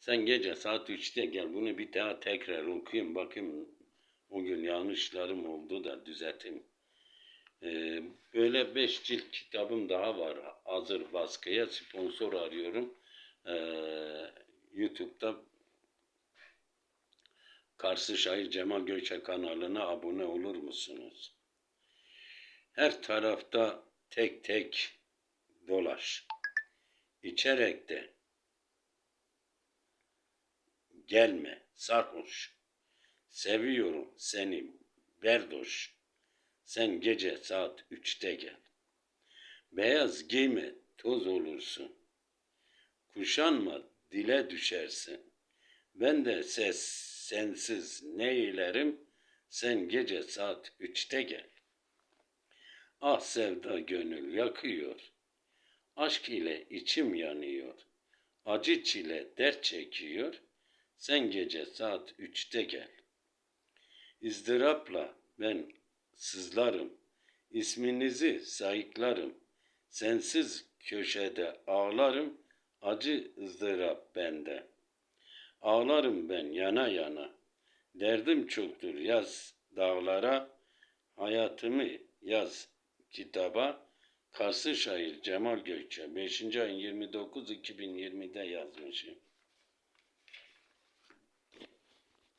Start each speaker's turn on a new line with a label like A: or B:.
A: Sen gece saat 3'te gel bunu bir daha tekrar okuyayım bakayım o gün yanlışlarım oldu da düzelteyim. Ee, böyle 5 cilt kitabım daha var hazır baskıya sponsor arıyorum. Ee, YouTube'da Karşı Şair Cemal Göçe kanalına abone olur musunuz? Her tarafta tek tek dolaş. İçerek de gelme sarhoş. Seviyorum seni berdoş. Sen gece saat üçte gel. Beyaz giyme toz olursun. Kuşanma dile düşersin. Ben de ses sensiz ne eylerim? Sen gece saat üçte gel. Ah sevda gönül yakıyor. Aşk ile içim yanıyor. Acı çile dert çekiyor. Sen gece saat üçte gel. İzdırapla ben sızlarım. İsminizi sayıklarım. Sensiz köşede ağlarım. Acı ızdırap bende. Ağlarım ben yana yana. Derdim çoktur yaz dağlara. Hayatımı yaz kitaba. Karşı şair Cemal Gökçe 5. ayın 29 2020'de yazmışım.